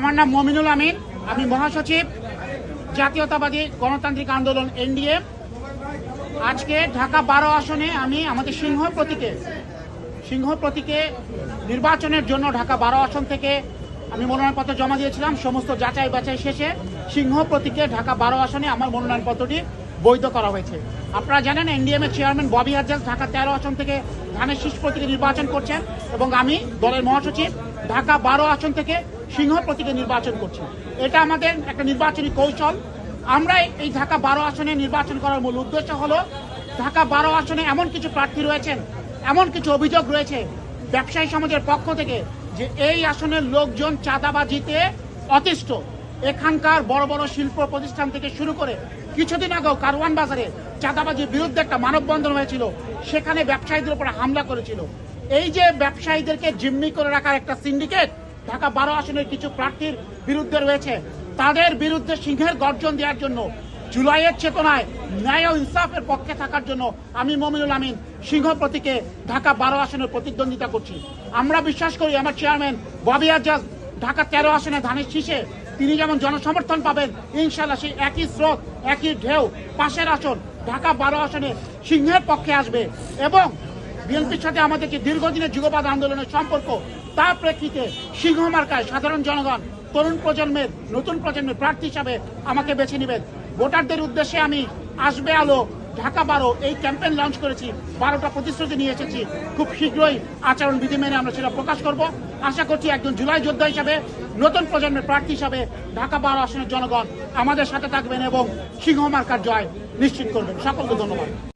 আমার নাম মমিনুল আমিন, আমি মহাসচিব, জাতীয়তাবাদী গণতান্ত্রিক আন্দোলন, এনডিএ। আজকে ঢাকা বারো আসনে আমি আমাদের সিংহ প্রতীকে সিংহ প্রতীকে নির্বাচনের জন্য ঢাকা বারো আসন থেকে আমি মনোনয়নপত্র জমা দিয়েছিলাম। সমস্ত যাচাই বাছাই শেষে সিংহ প্রতীকে ঢাকা বারো আসনে আমার মনোনয়নপত্রটি বৈধ করা হয়েছে। আপনারা জানেন, এনডিএম এর চেয়ারম্যান ববি হাজাজ ঢাকা তেরো আসন থেকে ধানের শীষ প্রতীকে নির্বাচন করছেন এবং আমি দলের মহাসচিব ঢাকা বারো আসন থেকে সিংহ প্রতীকে নির্বাচন করছি। এটা আমাদের একটা নির্বাচনী কৌশল। আমরা এই ঢাকা বারো আসনে নির্বাচন করার মূল উদ্দেশ্য হলো, ঢাকা বারো আসনে এমন কিছু প্রার্থী রয়েছেন, এমন কিছু অভিযোগ রয়েছে ব্যবসায়ী সমাজের পক্ষ থেকে যে এই আসনের লোকজন চাঁদাবাজিতে অতিষ্ঠ। এখানকার বড় বড় শিল্প প্রতিষ্ঠান থেকে শুরু করে কিছুদিন আগেও কারওয়ান বাজারে চাঁদাবাজির বিরুদ্ধে একটা মানববন্ধন হয়েছিল, সেখানে ব্যবসায়ীদের উপর হামলা করেছিল। এই যে ব্যবসায়ীদেরকে জিম্মি করে রাখার একটা সিন্ডিকেট ঢাকা বারো আসনের কিছু প্রার্থীর বিরুদ্ধে রয়েছে। তাদের বিরুদ্ধে সিংহের গর্জন দেওয়ার জন্য, জুলাইয়ের চেতনায়, ন্যায় ও ইনসাফের পক্ষে থাকার জন্য আমি মমিনুল আমিন সিংহ প্রতীকে ঢাকা বারো আসনের প্রতিদ্বন্দ্বিতা করছি। আমরা বিশ্বাস করি আমার চেয়ারম্যান ববি আজাদ ঢাকা তেরো আসনে ধানের শীষে তিনি যেমন জনসমর্থন পাবেন, ইনশাল্লাহ সেই একই স্রোত, একই ঢেউ পাশের আসন ঢাকা বারো আসনে সিংহের পক্ষে আসবে। এবং বিএনপির সাথে আমাদের যে দীর্ঘদিনের যুগবাদ আন্দোলনের সম্পর্ক, তার প্রেক্ষিতে সিংহ মার্কায় সাধারণ জনগণ, তরুণ প্রজন্মের, নতুন প্রজন্মের প্রার্থী হিসাবে আমাকে বেছে নেবেন। ভোটারদের উদ্দেশ্যে আমি আসবে আলো ঢাকা বারো এই ক্যাম্পেইন লঞ্চ করেছি, বারোটা প্রতিশ্রুতি নিয়ে এসেছি। খুব শীঘ্রই আচরণ বিধি মেনে আমরা সেটা প্রকাশ করব। আশা করছি একজন জুলাই যোদ্ধা হিসাবে, নতুন প্রজন্মের প্রার্থী হিসাবে ঢাকা বারো আসনের জনগণ আমাদের সাথে থাকবেন এবং সিংহ মার্কার জয় নিশ্চিত করবেন। সকলকে ধন্যবাদ।